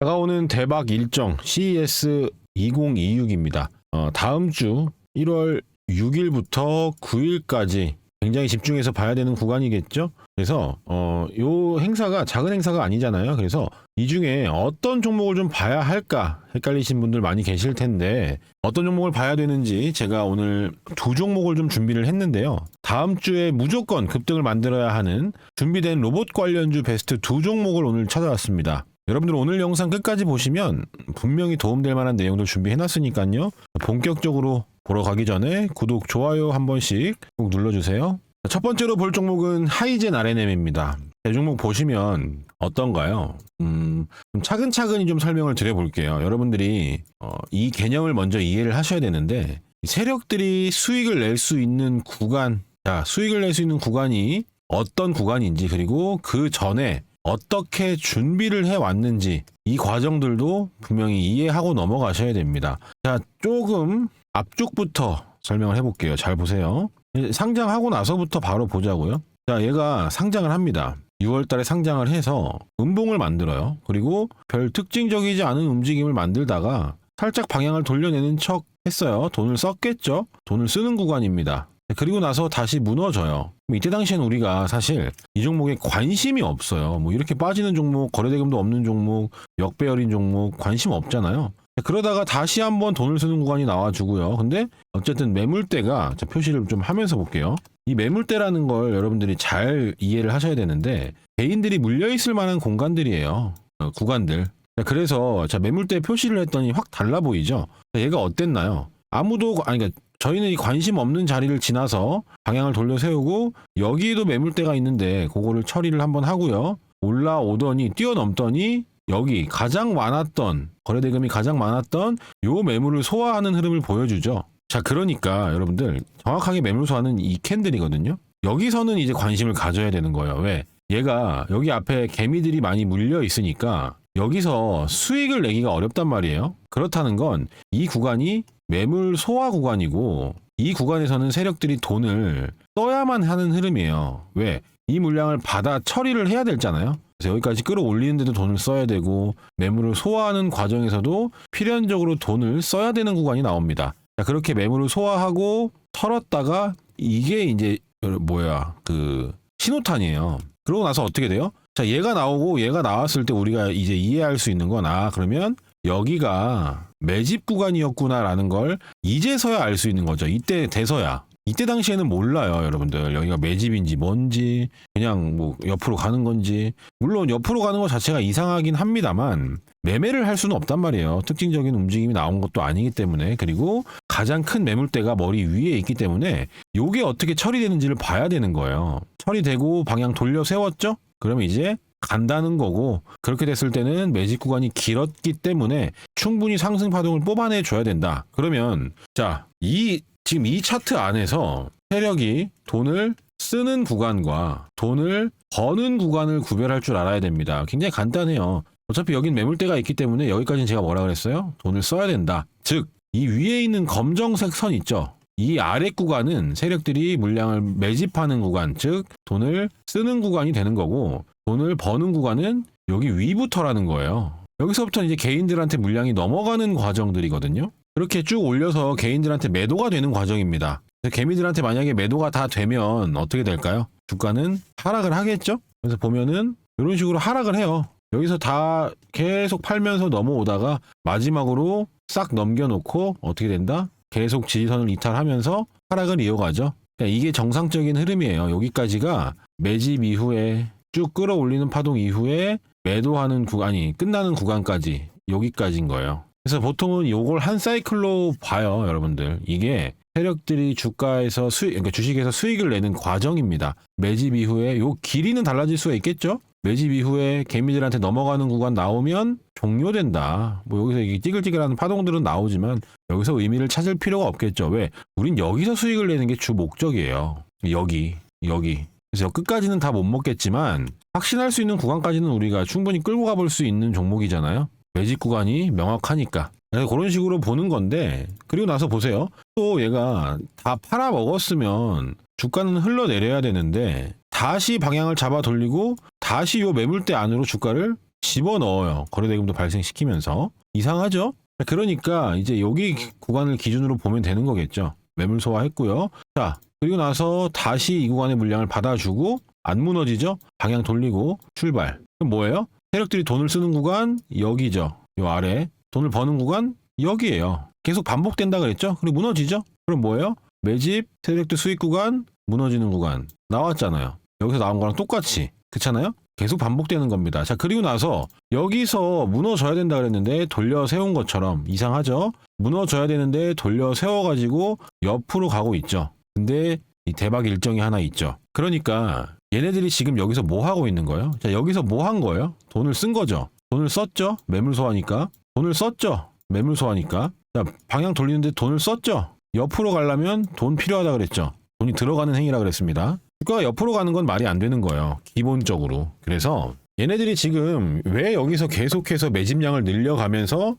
다가오는 대박 일정 CES 2026입니다. 어, 다음 주 1월 6일부터 9일까지 굉장히 집중해서 봐야 되는 구간이겠죠. 그래서 어, 요 행사가 작은 행사가 아니잖아요. 그래서 이 중에 어떤 종목을 좀 봐야 할까 헷갈리신 분들 많이 계실 텐데 어떤 종목을 봐야 되는지 제가 오늘 두 종목을 좀 준비를 했는데요. 다음 주에 무조건 급등을 만들어야 하는 준비된 로봇 관련주 베스트 두 종목을 오늘 찾아왔습니다. 여러분들 오늘 영상 끝까지 보시면 분명히 도움될 만한 내용들 준비해놨으니까요. 본격적으로 보러 가기 전에 구독, 좋아요 한 번씩 꼭 눌러주세요. 첫 번째로 볼 종목은 하이젠 RNM입니다. 이 종목 보시면 어떤가요? 음, 좀 차근차근히 좀 설명을 드려볼게요. 여러분들이 어, 이 개념을 먼저 이해를 하셔야 되는데 세력들이 수익을 낼 수 있는 구간, 자 수익을 낼 수 있는 구간이 어떤 구간인지 그리고 그 전에 어떻게 준비를 해 왔는지 이 과정들도 분명히 이해하고 넘어가셔야 됩니다. 자, 조금 앞쪽부터 설명을 해볼게요. 잘 보세요. 상장하고 나서부터 바로 보자고요. 자, 얘가 상장을 합니다. 6월 달에 상장을 해서 음봉을 만들어요. 그리고 별 특징적이지 않은 움직임을 만들다가 살짝 방향을 돌려내는 척 했어요. 돈을 썼겠죠? 돈을 쓰는 구간입니다. 그리고 나서 다시 무너져요. 이때 당시엔 우리가 사실 이 종목에 관심이 없어요. 뭐 이렇게 빠지는 종목, 거래대금도 없는 종목, 역배열인 종목 관심 없잖아요. 그러다가 다시 한번 돈을 쓰는 구간이 나와주고요. 근데 어쨌든 매물대가 자, 표시를 좀 하면서 볼게요. 이 매물대라는 걸 여러분들이 잘 이해를 하셔야 되는데 개인들이 물려 있을 만한 공간들이에요. 어, 구간들. 자, 그래서 자 매물대 표시를 했더니 확 달라 보이죠. 자, 얘가 어땠나요? 아무도 아니 그러니까 저희는 이 관심 없는 자리를 지나서 방향을 돌려 세우고 여기에도 매물대가 있는데 그거를 처리를 한번 하고요. 올라오더니 뛰어넘더니 여기 가장 많았던 거래 대금이 가장 많았던 요 매물을 소화하는 흐름을 보여주죠. 자, 그러니까 여러분들 정확하게 매물 소화는 이 캔들이거든요. 여기서는 이제 관심을 가져야 되는 거예요. 왜? 얘가 여기 앞에 개미들이 많이 물려 있으니까 여기서 수익을 내기가 어렵단 말이에요. 그렇다는 건 이 구간이 매물 소화 구간이고 이 구간에서는 세력들이 돈을 써야만 하는 흐름이에요. 왜? 이 물량을 받아 처리를 해야 되잖아요. 그래서 여기까지 끌어올리는데도 돈을 써야 되고 매물을 소화하는 과정에서도 필연적으로 돈을 써야 되는 구간이 나옵니다. 자, 그렇게 매물을 소화하고 털었다가 이게 이제 뭐야 그 신호탄이에요. 그러고 나서 어떻게 돼요? 자, 얘가 나오고 얘가 나왔을 때 우리가 이제 이해할 수 있는 건 아, 그러면 여기가 매집 구간이었구나라는 걸 이제서야 알 수 있는 거죠. 이때 돼서야. 이때 당시에는 몰라요, 여러분들. 여기가 매집인지 뭔지, 그냥 뭐 옆으로 가는 건지. 물론 옆으로 가는 것 자체가 이상하긴 합니다만, 매매를 할 수는 없단 말이에요. 특징적인 움직임이 나온 것도 아니기 때문에. 그리고 가장 큰 매물대가 머리 위에 있기 때문에, 요게 어떻게 처리되는지를 봐야 되는 거예요. 처리되고 방향 돌려 세웠죠? 그러면 이제 간다는 거고 그렇게 됐을 때는 매집 구간이 길었기 때문에 충분히 상승 파동을 뽑아내 줘야 된다. 그러면 자, 이 지금 이 차트 안에서 세력이 돈을 쓰는 구간과 돈을 버는 구간을 구별할 줄 알아야 됩니다. 굉장히 간단해요. 어차피 여긴 매물대가 있기 때문에 여기까지는 제가 뭐라 그랬어요? 돈을 써야 된다. 즉, 이 위에 있는 검정색 선 있죠? 이 아래 구간은 세력들이 물량을 매집하는 구간, 즉 돈을 쓰는 구간이 되는 거고 돈을 버는 구간은 여기 위부터라는 거예요. 여기서부터 이제 개인들한테 물량이 넘어가는 과정들이거든요. 그렇게 쭉 올려서 개인들한테 매도가 되는 과정입니다. 개미들한테 만약에 매도가 다 되면 어떻게 될까요? 주가는 하락을 하겠죠? 그래서 보면은 이런 식으로 하락을 해요. 여기서 다 계속 팔면서 넘어오다가 마지막으로 싹 넘겨놓고 어떻게 된다? 계속 지지선을 이탈하면서 하락을 이어가죠. 그러니까 이게 정상적인 흐름이에요. 여기까지가 매집 이후에 쭉 끌어올리는 파동 이후에 매도하는 구간이 끝나는 구간까지 여기까지인 거예요. 그래서 보통은 요걸 한 사이클로 봐요, 여러분들. 이게 세력들이 주가에서 수익, 그러니까 주식에서 수익을 내는 과정입니다. 매집 이후에 요 길이는 달라질 수가 있겠죠? 매집 이후에 개미들한테 넘어가는 구간 나오면 종료된다. 뭐 여기서 이게 찌글찌글하는 파동들은 나오지만 여기서 의미를 찾을 필요가 없겠죠. 왜? 우린 여기서 수익을 내는 게 주 목적이에요. 여기, 여기. 그래서 끝까지는 다 못 먹겠지만 확신할 수 있는 구간까지는 우리가 충분히 끌고 가볼 수 있는 종목이잖아요. 매집 구간이 명확하니까. 그런 식으로 보는 건데 그리고 나서 보세요. 또 얘가 다 팔아 먹었으면 주가는 흘러내려야 되는데 다시 방향을 잡아 돌리고 다시 요 매물대 안으로 주가를 집어넣어요. 거래대금도 발생시키면서. 이상하죠? 그러니까 이제 여기 구간을 기준으로 보면 되는 거겠죠. 매물 소화했고요. 자, 그리고 나서 다시 이 구간의 물량을 받아주고 안 무너지죠? 방향 돌리고 출발. 그럼 뭐예요? 세력들이 돈을 쓰는 구간 여기죠. 요 아래. 돈을 버는 구간 여기에요. 계속 반복된다 그랬죠? 그리고 무너지죠? 그럼 뭐예요? 매집, 세력들 수익 구간, 무너지는 구간. 나왔잖아요. 여기서 나온 거랑 똑같이. 그렇잖아요? 계속 반복되는 겁니다. 자, 그리고 나서 여기서 무너져야 된다 그랬는데 돌려 세운 것처럼 이상하죠? 무너져야 되는데 돌려 세워가지고 옆으로 가고 있죠. 근데 이 대박 일정이 하나 있죠. 그러니까 얘네들이 지금 여기서 뭐 하고 있는 거예요? 자, 여기서 뭐 한 거예요? 돈을 쓴 거죠. 돈을 썼죠. 매물 소화니까. 돈을 썼죠. 매물 소화니까. 자, 방향 돌리는데 돈을 썼죠. 옆으로 가려면 돈 필요하다 그랬죠. 돈이 들어가는 행위라 그랬습니다. 주가가 옆으로 가는 건 말이 안 되는 거예요. 기본적으로. 그래서 얘네들이 지금 왜 여기서 계속해서 매집량을 늘려가면서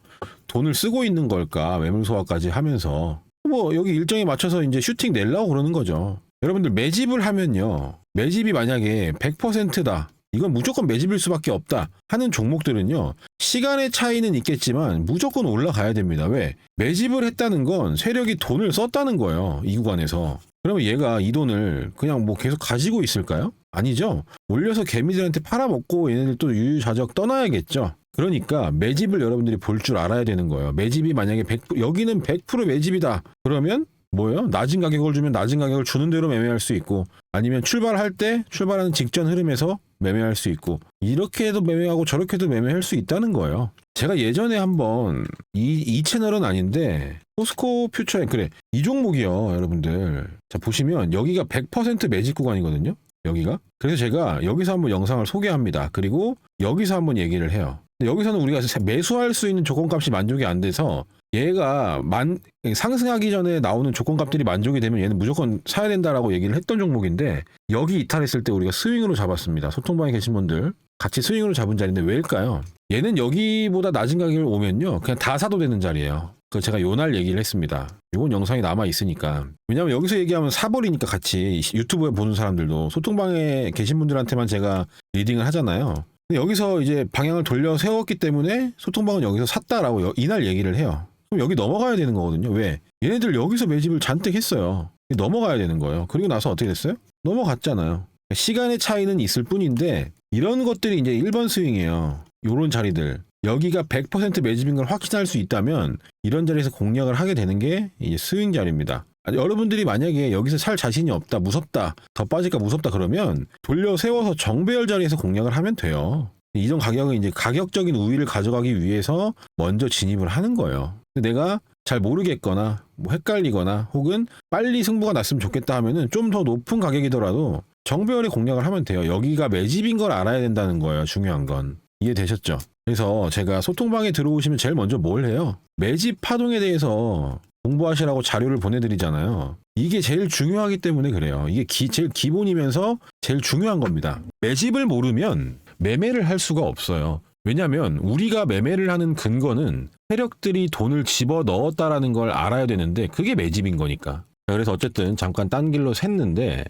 돈을 쓰고 있는 걸까? 매물 소화까지 하면서 뭐 여기 일정에 맞춰서 이제 슈팅 내려고 그러는 거죠. 여러분들 매집을 하면요. 매집이 만약에 100%다. 이건 무조건 매집일 수밖에 없다 하는 종목들은요 시간의 차이는 있겠지만 무조건 올라가야 됩니다 왜 매집을 했다는 건 세력이 돈을 썼다는 거예요 이 구간에서 그러면 얘가 이 돈을 그냥 뭐 계속 가지고 있을까요? 아니죠. 올려서 개미들한테 팔아먹고 얘네들 또 유유자적 떠나야겠죠. 그러니까 매집을 여러분들이 볼 줄 알아야 되는 거예요. 매집이 만약에 100% 여기는 100% 매집이다. 그러면 뭐예요? 낮은 가격을 주면 낮은 가격을 주는 대로 매매할 수 있고 아니면 출발할 때 출발하는 직전 흐름에서 매매할 수 있고 이렇게 해도 매매하고 저렇게 해도 매매할 수 있다는 거예요. 제가 예전에 한번 이, 이 채널은 아닌데 포스코 퓨처에 그래 이 종목이요 여러분들 자 보시면 여기가 100% 매직 구간이거든요. 여기가 그래서 제가 여기서 한번 영상을 소개합니다. 그리고 여기서 한번 얘기를 해요. 여기서는 우리가 매수할 수 있는 조건값이 만족이 안 돼서 얘가 만 상승하기 전에 나오는 조건값들이 만족이 되면 얘는 무조건 사야 된다라고 얘기를 했던 종목인데 여기 이탈했을 때 우리가 스윙으로 잡았습니다. 소통방에 계신 분들 같이 스윙으로 잡은 자리인데 왜일까요? 얘는 여기보다 낮은 가격을 오면요 그냥 다 사도 되는 자리예요. 그 제가 요날 얘기를 했습니다. 이건 영상이 남아 있으니까 왜냐면 여기서 얘기하면 사버리니까 같이 유튜브에 보는 사람들도 소통방에 계신 분들한테만 제가 리딩을 하잖아요. 근데 여기서 이제 방향을 돌려 세웠기 때문에 소통방은 여기서 샀다라고 여- 이날 얘기를 해요. 그럼 여기 넘어가야 되는 거거든요. 왜? 얘네들 여기서 매집을 잔뜩 했어요. 넘어가야 되는 거예요. 그리고 나서 어떻게 됐어요? 넘어갔잖아요. 시간의 차이는 있을 뿐인데 이런 것들이 이제 1번 스윙이에요. 요런 자리들. 여기가 100% 매집인 걸 확신할 수 있다면 이런 자리에서 공략을 하게 되는 게 이제 스윙 자리입니다. 여러분들이 만약에 여기서 살 자신이 없다, 무섭다, 더 빠질까 무섭다 그러면 돌려 세워서 정배열 자리에서 공략을 하면 돼요. 이전 가격은 이제 가격적인 우위를 가져가기 위해서 먼저 진입을 하는 거예요. 내가 잘 모르겠거나 뭐 헷갈리거나 혹은 빨리 승부가 났으면 좋겠다 하면은 좀 더 높은 가격이더라도 정배열의 공략을 하면 돼요. 여기가 매집인 걸 알아야 된다는 거예요. 중요한 건. 이해되셨죠? 그래서 제가 소통방에 들어오시면 제일 먼저 뭘 해요? 매집 파동에 대해서 공부하시라고 자료를 보내드리잖아요. 이게 제일 중요하기 때문에 그래요. 이게 기- 제일 기본이면서 제일 중요한 겁니다. 매집을 모르면 매매를 할 수가 없어요. 왜냐하면 우리가 매매를 하는 근거는 세력들이 돈을 집어 넣었다라는 걸 알아야 되는데 그게 매집인 거니까. 그래서 어쨌든 잠깐 딴 길로 샜는데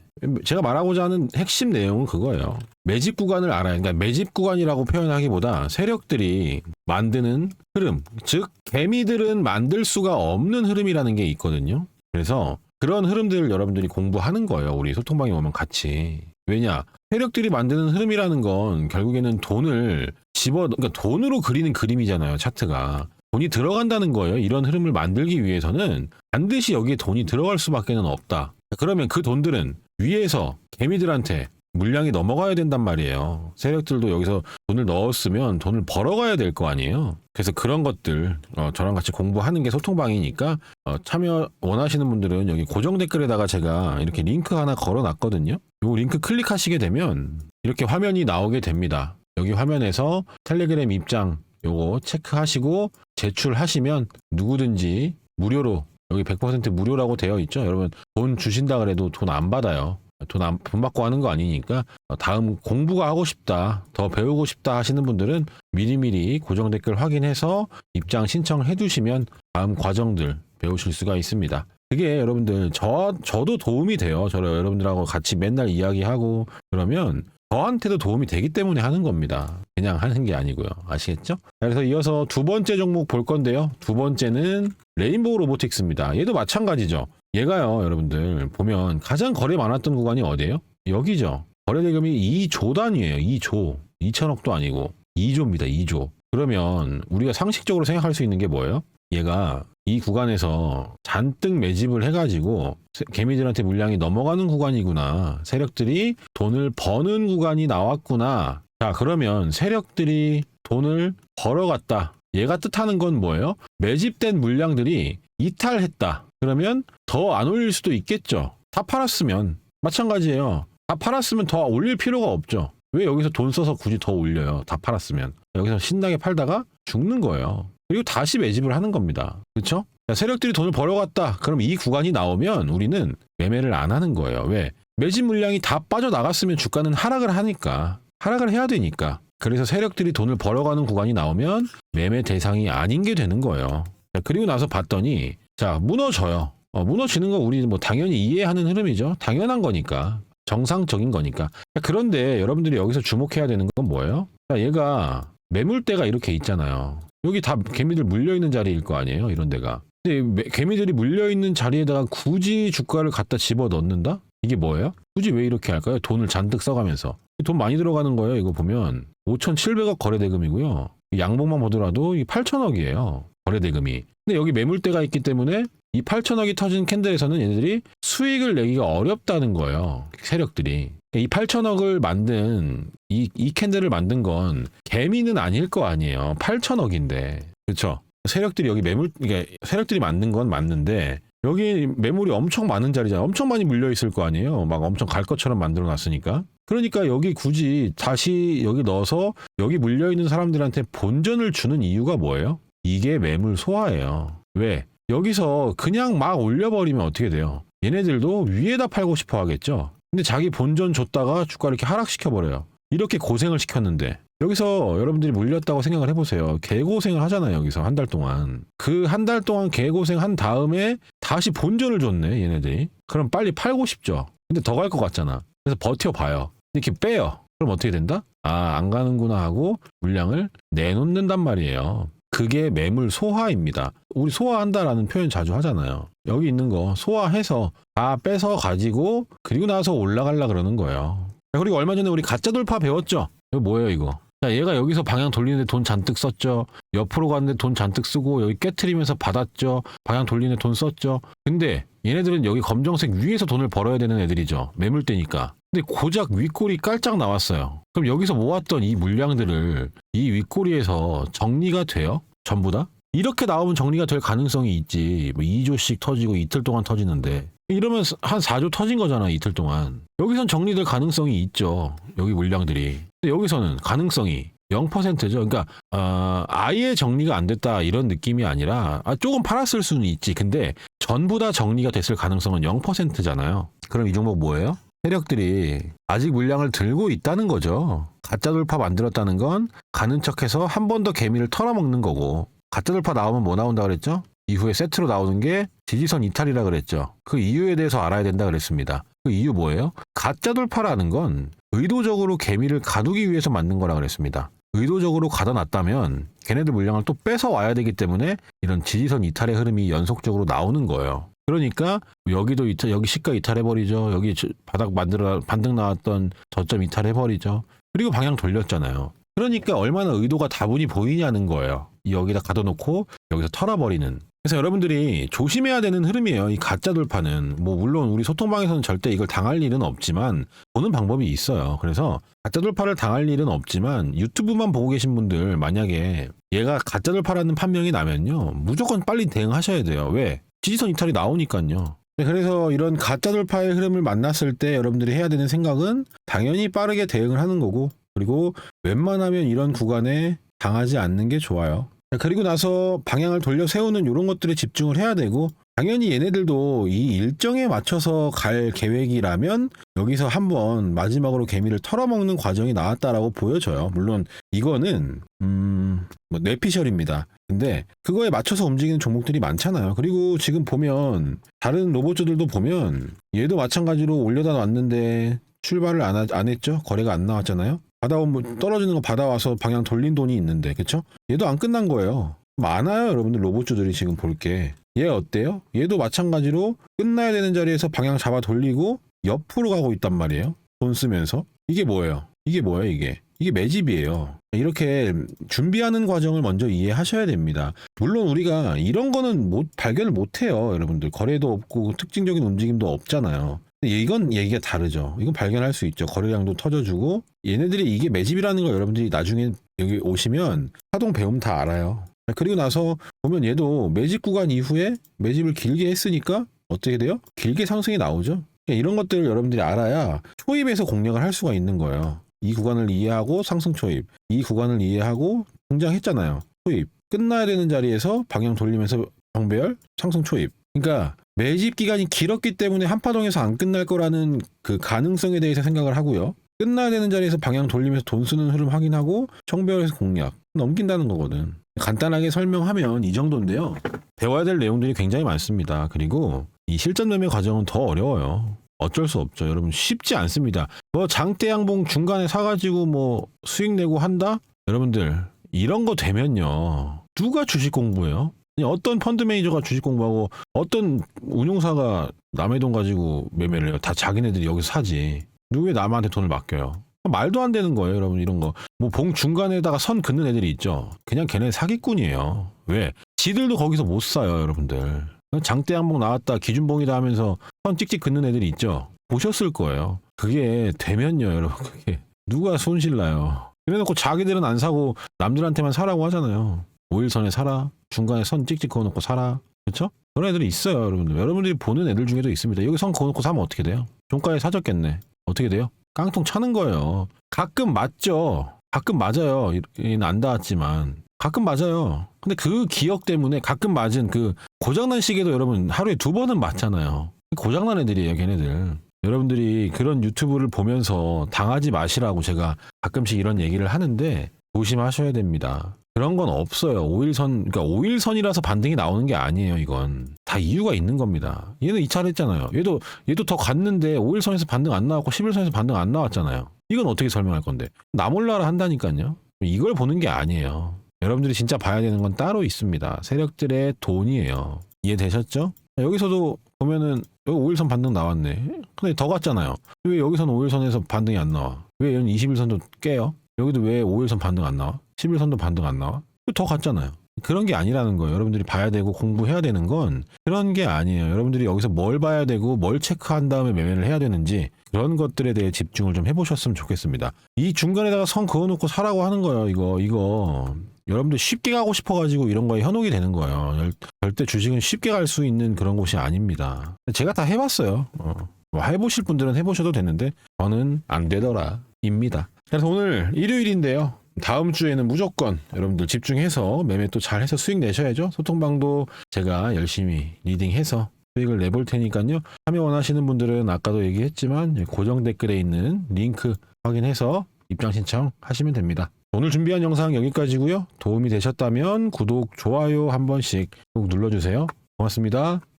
제가 말하고자 하는 핵심 내용은 그거예요. 매집 구간을 알아야 그러니까 매집 구간이라고 표현하기보다 세력들이 만드는 흐름, 즉 개미들은 만들 수가 없는 흐름이라는 게 있거든요. 그래서 그런 흐름들을 여러분들이 공부하는 거예요. 우리 소통방에 오면 같이. 왜냐? 세력들이 만드는 흐름이라는 건 결국에는 돈을 집어 그러니까 돈으로 그리는 그림이잖아요. 차트가. 돈이 들어간다는 거예요. 이런 흐름을 만들기 위해서는 반드시 여기에 돈이 들어갈 수밖에는 없다. 그러면 그 돈들은 위에서 개미들한테 물량이 넘어가야 된단 말이에요. 세력들도 여기서 돈을 넣었으면 돈을 벌어가야 될 거 아니에요. 그래서 그런 것들 어, 저랑 같이 공부하는 게 소통방이니까 어, 참여 원하시는 분들은 여기 고정 댓글에다가 제가 이렇게 링크 하나 걸어놨거든요. 이 링크 클릭하시게 되면 이렇게 화면이 나오게 됩니다. 여기 화면에서 텔레그램 입장 요거 체크하시고 제출하시면 누구든지 무료로 여기 100% 무료라고 되어 있죠. 여러분 돈 주신다 그래도 돈 안 받아요. 돈, 안, 돈 받고 하는 거 아니니까 어, 다음 공부가 하고 싶다, 더 배우고 싶다 하시는 분들은 미리미리 고정 댓글 확인해서 입장 신청해 두시면 다음 과정들 배우실 수가 있습니다. 그게 여러분들 저 저도 도움이 돼요. 저 여러분들하고 같이 맨날 이야기하고 그러면 저한테도 도움이 되기 때문에 하는 겁니다. 그냥 하는 게 아니고요. 아시겠죠? 그래서 이어서 두 번째 종목 볼 건데요. 두 번째는 레인보우 로보틱스입니다. 얘도 마찬가지죠. 얘가요, 여러분들 보면 가장 거래 많았던 구간이 어디예요? 여기죠. 거래 대금이 2조 단위예요. 2조. 2천억도 아니고 2조입니다. 2조. 그러면 우리가 상식적으로 생각할 수 있는 게 뭐예요? 얘가 이 구간에서 잔뜩 매집을 해가지고 세- 개미들한테 물량이 넘어가는 구간이구나. 세력들이 돈을 버는 구간이 나왔구나. 자, 그러면 세력들이 돈을 벌어갔다. 얘가 뜻하는 건 뭐예요? 매집된 물량들이 이탈했다. 그러면 더 안 올릴 수도 있겠죠. 다 팔았으면 마찬가지예요. 다 팔았으면 더 올릴 필요가 없죠. 왜 여기서 돈 써서 굳이 더 올려요? 다 팔았으면. 여기서 신나게 팔다가 죽는 거예요. 그리고 다시 매집을 하는 겁니다. 그렇죠? 세력들이 돈을 벌어갔다. 그럼 이 구간이 나오면 우리는 매매를 안 하는 거예요. 왜? 매집 물량이 다 빠져나갔으면 주가는 하락을 하니까. 하락을 해야 되니까. 그래서 세력들이 돈을 벌어가는 구간이 나오면 매매 대상이 아닌 게 되는 거예요. 자, 그리고 나서 봤더니 자 무너져요. 어, 무너지는 거 우리 뭐 당연히 이해하는 흐름이죠. 당연한 거니까. 정상적인 거니까. 자, 그런데 여러분들이 여기서 주목해야 되는 건 뭐예요? 자, 얘가 매물대가 이렇게 있잖아요. 여기 다 개미들 물려 있는 자리일 거 아니에요, 이런 데가. 근데 개미들이 물려 있는 자리에다가 굳이 주가를 갖다 집어 넣는다? 이게 뭐예요? 굳이 왜 이렇게 할까요? 돈을 잔뜩 써가면서 돈 많이 들어가는 거예요. 이거 보면 5,700억 거래 대금이고요. 양봉만 보더라도 이 8천억이에요. 거래 대금이. 근데 여기 매물대가 있기 때문에 이 8천억이 터진 캔들에서는 얘네들이 수익을 내기가 어렵다는 거예요. 세력들이. 이 8천억을 만든 이, 이 캔들을 만든 건 개미는 아닐 거 아니에요. 8천억인데. 그렇죠? 세력들이 여기 매물 이게 세력들이 만든 건 맞는데 여기 매물이 엄청 많은 자리잖아요. 엄청 많이 물려 있을 거 아니에요. 막 엄청 갈 것처럼 만들어 놨으니까. 그러니까 여기 굳이 다시 여기 넣어서 여기 물려 있는 사람들한테 본전을 주는 이유가 뭐예요? 이게 매물 소화예요. 왜? 여기서 그냥 막 올려버리면 어떻게 돼요? 얘네들도 위에다 팔고 싶어 하겠죠? 근데 자기 본전 줬다가 주가 이렇게 하락시켜 버려요. 이렇게 고생을 시켰는데 여기서 여러분들이 물렸다고 생각을 해보세요. 개고생을 하잖아요. 여기서 한 달 동안 그 한 달 동안 개고생 한 다음에 다시 본전을 줬네 얘네들이. 그럼 빨리 팔고 싶죠. 근데 더 갈 것 같잖아. 그래서 버텨봐요. 이렇게 빼요. 그럼 어떻게 된다? 아, 안 가는구나 하고 물량을 내놓는단 말이에요. 그게 매물 소화입니다. 우리 소화한다라는 표현 자주 하잖아요. 여기 있는 거 소화해서 다 빼서 가지고 그리고 나서 올라가려 그러는 거예요. 자, 그리고 얼마 전에 우리 가짜 돌파 배웠죠? 이거 뭐예요, 이거? 자, 얘가 여기서 방향 돌리는데 돈 잔뜩 썼죠. 옆으로 갔는데 돈 잔뜩 쓰고 여기 깨트리면서 받았죠. 방향 돌리는데 돈 썼죠. 근데 얘네들은 여기 검정색 위에서 돈을 벌어야 되는 애들이죠. 매물대니까. 근데 고작 윗골이 깔짝 나왔어요. 그럼 여기서 모았던 이 물량들을 이 윗골이에서 정리가 돼요? 전부 다? 이렇게 나오면 정리가 될 가능성이 있지. 뭐 2조씩 터지고 이틀 동안 터지는데. 이러면 한 4조 터진 거잖아, 이틀 동안. 여기선 정리될 가능성이 있죠. 여기 물량들이. 여기서는 가능성이 0%죠. 그러니까 어, 아예 정리가 안 됐다 이런 느낌이 아니라 아, 조금 팔았을 수는 있지. 근데 전부 다 정리가 됐을 가능성은 0%잖아요. 그럼 이 종목 뭐예요? 세력들이 아직 물량을 들고 있다는 거죠. 가짜 돌파 만들었다는 건 가는 척해서 한 번 더 개미를 털어먹는 거고 가짜 돌파 나오면 뭐 나온다 그랬죠? 이후에 세트로 나오는 게 지지선 이탈이라 그랬죠. 그 이유에 대해서 알아야 된다 그랬습니다. 그 이유 뭐예요? 가짜 돌파라는 건 의도적으로 개미를 가두기 위해서 만든 거라 그랬습니다. 의도적으로 가둬놨다면 걔네들 물량을 또 뺏어 와야 되기 때문에 이런 지지선 이탈의 흐름이 연속적으로 나오는 거예요. 그러니까 여기도 이탈, 여기 시가 이탈해버리죠. 여기 저- 바닥 만들어 반등 나왔던 저점 이탈해버리죠. 그리고 방향 돌렸잖아요. 그러니까 얼마나 의도가 다분히 보이냐는 거예요. 이 여기다 가둬놓고 여기서 털어버리는. 그래서 여러분들이 조심해야 되는 흐름이에요. 이 가짜 돌파는 뭐 물론 우리 소통방에서는 절대 이걸 당할 일은 없지만 보는 방법이 있어요. 그래서 가짜 돌파를 당할 일은 없지만 유튜브만 보고 계신 분들 만약에 얘가 가짜 돌파라는 판명이 나면요 무조건 빨리 대응하셔야 돼요. 왜? 지지선 이탈이 나오니까요. 네, 그래서 이런 가짜 돌파의 흐름을 만났을 때 여러분들이 해야 되는 생각은 당연히 빠르게 대응을 하는 거고 그리고 웬만하면 이런 구간에 당하지 않는 게 좋아요. 자, 그리고 나서 방향을 돌려 세우는 이런 것들에 집중을 해야 되고 당연히 얘네들도 이 일정에 맞춰서 갈 계획이라면 여기서 한번 마지막으로 개미를 털어먹는 과정이 나왔다라고 보여져요. 물론 이거는 음, 뭐 뇌피셜입니다. 근데 그거에 맞춰서 움직이는 종목들이 많잖아요. 그리고 지금 보면 다른 로봇들도 보면 얘도 마찬가지로 올려다 놨는데 출발을 안, 하- 안 했죠? 거래가 안 나왔잖아요? 받아온, 뭐 떨어지는 거 받아와서 방향 돌린 돈이 있는데, 그쵸? 얘도 안 끝난 거예요. 많아요, 여러분들 로봇주들이 지금 볼 게. 얘 어때요? 얘도 마찬가지로 끝나야 되는 자리에서 방향 잡아 돌리고 옆으로 가고 있단 말이에요. 돈 쓰면서. 이게 뭐예요? 이게 뭐예요, 이게? 이게 매집이에요. 이렇게 준비하는 과정을 먼저 이해하셔야 됩니다. 물론 우리가 이런 거는 못, 발견을 못 해요, 여러분들. 거래도 없고 특징적인 움직임도 없잖아요. 이건 얘기가 다르죠. 이건 발견할 수 있죠. 거래량도 터져주고 얘네들이 이게 매집이라는 걸 여러분들이 나중에 여기 오시면 하동 배움 다 알아요. 그리고 나서 보면 얘도 매집 구간 이후에 매집을 길게 했으니까 어떻게 돼요? 길게 상승이 나오죠. 그러니까 이런 것들을 여러분들이 알아야 초입에서 공략을 할 수가 있는 거예요. 이 구간을 이해하고 상승 초입, 이 구간을 이해하고 등장했잖아요. 초입 끝나야 되는 자리에서 방향 돌리면서 정배열 상승 초입. 그러니까 매집 기간이 길었기 때문에 한파동에서 안 끝날 거라는 그 가능성에 대해서 생각을 하고요. 끝나야 되는 자리에서 방향 돌리면서 돈 쓰는 흐름 확인하고 청배열에서 공략 넘긴다는 거거든. 간단하게 설명하면 이 정도인데요. 배워야 될 내용들이 굉장히 많습니다. 그리고 이 실전 매매 과정은 더 어려워요. 어쩔 수 없죠. 여러분 쉽지 않습니다. 뭐 장대 양봉 중간에 사가지고 뭐 수익 내고 한다? 여러분들 이런 거 되면요. 누가 주식 공부해요? 어떤 펀드 매니저가 주식 공부하고 어떤 운용사가 남의 돈 가지고 매매를 해요. 다 자기네들이 여기서 사지. 누구에 남한테 돈을 맡겨요? 말도 안 되는 거예요, 여러분. 이런 거. 뭐 봉 중간에다가 선 긋는 애들이 있죠. 그냥 걔네 사기꾼이에요. 왜? 지들도 거기서 못 사요, 여러분들. 장대 양봉 나왔다, 기준봉이다 하면서 선 찍찍 긋는 애들이 있죠. 보셨을 거예요. 그게 되면요, 여러분. 그게 누가 손실 나요? 그래놓고 자기들은 안 사고 남들한테만 사라고 하잖아요. 5일선에 사라, 중간에 선 찍찍 그어놓고 사라. 그렇죠? 그런 애들이 있어요, 여러분들. 여러분들이 보는 애들 중에도 있습니다. 여기 선 그어놓고 사면 어떻게 돼요? 종가에 사졌겠네. 어떻게 돼요? 깡통 차는 거예요. 가끔 맞죠. 가끔 맞아요. 이는 안 닿았지만 가끔 맞아요. 근데 그 기억 때문에 가끔 맞은 그 고장난 시계도 여러분 하루에 두 번은 맞잖아요. 고장난 애들이에요, 걔네들. 여러분들이 그런 유튜브를 보면서 당하지 마시라고 제가 가끔씩 이런 얘기를 하는데 조심하셔야 됩니다. 그런 건 없어요. 5일선, 그러니까 5일선이라서 반등이 나오는 게 아니에요, 이건. 다 이유가 있는 겁니다. 얘는 2차를 했잖아요. 얘도, 얘도 더 갔는데 5일선에서 반등 안 나왔고 11선에서 반등 안 나왔잖아요. 이건 어떻게 설명할 건데? 나 몰라라 한다니까요. 이걸 보는 게 아니에요. 여러분들이 진짜 봐야 되는 건 따로 있습니다. 세력들의 돈이에요. 이해되셨죠? 여기서도 보면은 여기 5일선 반등 나왔네. 근데 더 갔잖아요. 왜 여기서는 5일선에서 반등이 안 나와? 왜 여기 21선도 깨요? 여기도 왜 5일선 반등 안 나와? 11선도 반등 안 나와? 더 갔잖아요. 그런 게 아니라는 거예요. 여러분들이 봐야 되고 공부해야 되는 건 그런 게 아니에요. 여러분들이 여기서 뭘 봐야 되고 뭘 체크한 다음에 매매를 해야 되는지 그런 것들에 대해 집중을 좀 해보셨으면 좋겠습니다. 이 중간에다가 선 그어놓고 사라고 하는 거예요. 이거 이거 여러분들 쉽게 가고 싶어가지고 이런 거에 현혹이 되는 거예요. 절- 절대 주식은 쉽게 갈 수 있는 그런 곳이 아닙니다. 제가 다 해봤어요. 어. 뭐 해보실 분들은 해보셔도 되는데 저는 안 되더라 입니다. 그래서 오늘 일요일인데요. 다음 주에는 무조건 여러분들 집중해서 매매 또 잘해서 수익 내셔야죠. 소통방도 제가 열심히 리딩해서 수익을 내볼 테니까요. 참여 원하시는 분들은 아까도 얘기했지만 고정 댓글에 있는 링크 확인해서 입장 신청 하시면 됩니다. 오늘 준비한 영상 여기까지고요. 도움이 되셨다면 구독, 좋아요 한 번씩 꼭 눌러주세요. 고맙습니다.